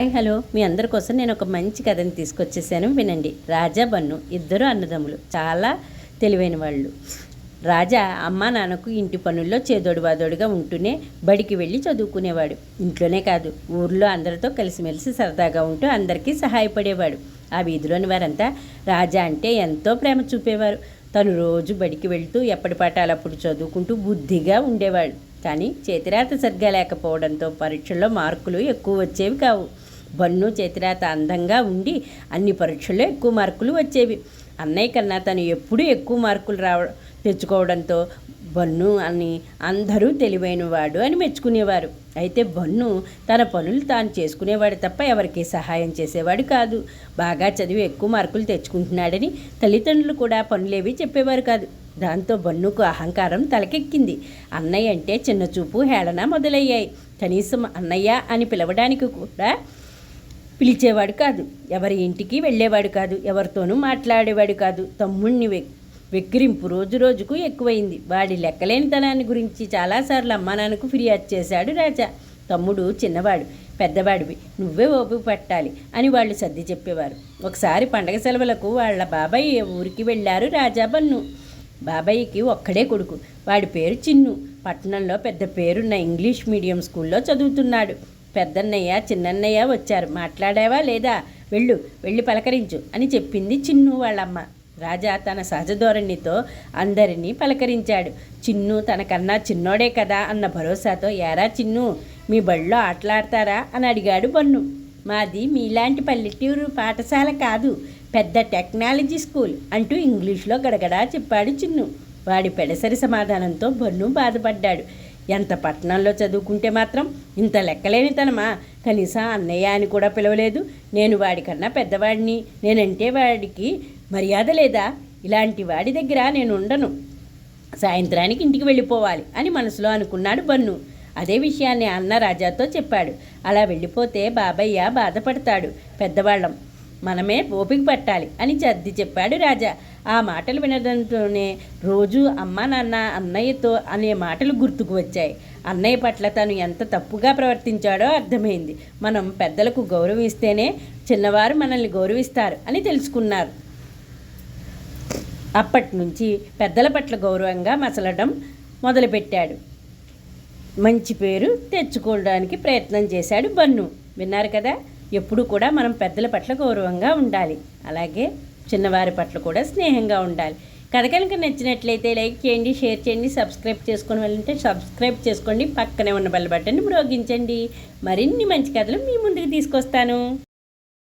Hi hello. మీ అందరి కోసం నేను ఒక మంచి కథని తీసుకొచ్చేసాను. వినండి. రాజా బన్ను ఇద్దరు అన్నదమ్ములు. చాలా తెలివైన వాళ్ళు. రాజా అమ్మా నాన్నకు ఇంటి పనుల్లో చేదోడు వాదోడుగా ఉంటూనే బడికి వెళ్ళి చదువుకునేవాడు. ఇంట్లోనే కాదు ఊర్లో అందరితో కలిసిమెలిసి సరదాగా ఉంటూ అందరికీ సహాయపడేవాడు. ఆ వీధిలోని వారంతా రాజా అంటే ఎంతో ప్రేమ చూపేవారు. తను రోజు బడికి వెళ్తూ ఎప్పటి పాఠాలు అప్పుడు చదువుకుంటూ బుద్ధిగా ఉండేవాడు. కానీ చేతిరాత సరిగ్గా లేకపోవడంతో పరీక్షల్లో మార్కులు ఎక్కువ వచ్చేవి కావు. బన్ను చేతిరాత అందంగా ఉండి అన్ని పరీక్షల్లో ఎక్కువ మార్కులు వచ్చేవి. అన్నయ్య కన్నా తను ఎప్పుడూ ఎక్కువ మార్కులు రావ తెచ్చుకోవడంతో బన్ను అని అందరూ తెలివైనవాడు అని మెచ్చుకునేవారు. అయితే బన్ను తన పనులు తాను చేసుకునేవాడు తప్ప ఎవరికి సహాయం చేసేవాడు కాదు. బాగా చదివి ఎక్కువ మార్కులు తెచ్చుకుంటున్నాడని తల్లిదండ్రులు కూడా పనులేవి చెప్పేవారు కాదు. దాంతో బన్నుకు అహంకారం తలకెక్కింది. అన్నయ్య అంటే చిన్న చూపు హేళన మొదలయ్యాయి. కనీసం అన్నయ్య అని పిలవడానికి కూడా పిలిచేవాడు కాదు. ఎవరి ఇంటికి వెళ్ళేవాడు కాదు. ఎవరితోనూ మాట్లాడేవాడు కాదు. తమ్ముణ్ణి వెక్కిరింపు రోజు రోజుకు ఎక్కువైంది. వాడి లెక్కలేనితనాన్ని గురించి చాలాసార్లు అమ్మా నాన్నకు ఫిర్యాదు చేశాడు రాజా. తమ్ముడు చిన్నవాడు పెద్దవాడివి. నువ్వే ఓపిక పట్టాలి అని వాళ్ళు సర్ది చెప్పేవారు. ఒకసారి పండగ సెలవులకు వాళ్ళ బాబాయ్ ఊరికి వెళ్ళారు రాజా బన్ను. బాబాయ్కి ఒక్కడే కొడుకు. వాడి పేరు చిన్ను. పట్టణంలో పెద్ద పేరున్న ఇంగ్లీష్ మీడియం స్కూల్లో చదువుతున్నాడు. పెద్దన్నయ్య చిన్నన్నయ్య వచ్చారు. మాట్లాడావా లేదా? వెళ్ళు వెళ్ళి పలకరించు అని చెప్పింది చిన్ను వాళ్ళమ్మ. రాజా తన సహజ ధోరణితో అందరినీ పలకరించాడు. చిన్ను తనకన్నా చిన్నోడే కదా అన్న భరోసాతో యారా చిన్ను మీ బళ్ళో ఆటలాడతారా? అని అడిగాడు బన్ను. మాది మీలాంటి పల్లెటూరు పాఠశాల కాదు పెద్ద టెక్నాలజీ స్కూల్ అంటూ ఇంగ్లీష్లో గడగడా చెప్పాడు చిన్ను. వాడి పెడసరి సమాధానంతో బన్ను బాధపడ్డాడు. ఎంత పట్టణంలో చదువుకుంటే మాత్రం ఇంత లెక్కలేని తనమా కనీసం అన్నయ్య అని కూడా పిలవలేదు. నేను వాడికన్నా పెద్దవాడిని. నేనంటే వాడికి మర్యాద లేదా? ఇలాంటి వాడి దగ్గర నేను ఉండను. సాయంత్రానికి ఇంటికి వెళ్ళిపోవాలి అని మనసులో అనుకున్నాడు బన్ను. అదే విషయాన్ని అన్న రాజాతో చెప్పాడు. అలా వెళ్ళిపోతే బాబయ్య బాధపడతాడు. పెద్దవాళ్ళం. మనమే ఓపిక పట్టాలి అని చర్ది చెప్పాడు రాజా. ఆ మాటలు వినడంతోనే రోజు అమ్మ నాన్న అన్నయ్యతో అనే మాటలు గుర్తుకు వచ్చాయి. అన్నయ్య పట్ల తను ఎంత తప్పుగా ప్రవర్తించాడో అర్థమైంది. మనం పెద్దలకు గౌరవిస్తేనే చిన్నవారు మనల్ని గౌరవిస్తారు అని తెలుసుకున్నారు. అప్పటి నుంచి పెద్దల పట్ల గౌరవంగా మసలడం మొదలుపెట్టాడు. మంచి పేరు తెచ్చుకోవడానికి ప్రయత్నం చేశాడు బన్ను. విన్నారు కదా? ఎప్పుడు కూడా మనం పెద్దల పట్ల గౌరవంగా ఉండాలి. అలాగే చిన్నవారి పట్ల కూడా స్నేహంగా ఉండాలి. కథ కనుక నచ్చినట్లయితే లైక్ చేయండి షేర్ చేయండి సబ్స్క్రైబ్ చేసుకుని వెళ్ళంటే సబ్స్క్రైబ్ చేసుకోండి. పక్కనే ఉన్న బెల్ బటన్ని మ్రోగించండి. మరిన్ని మంచి కథలు మీ ముందుకు తీసుకొస్తాను.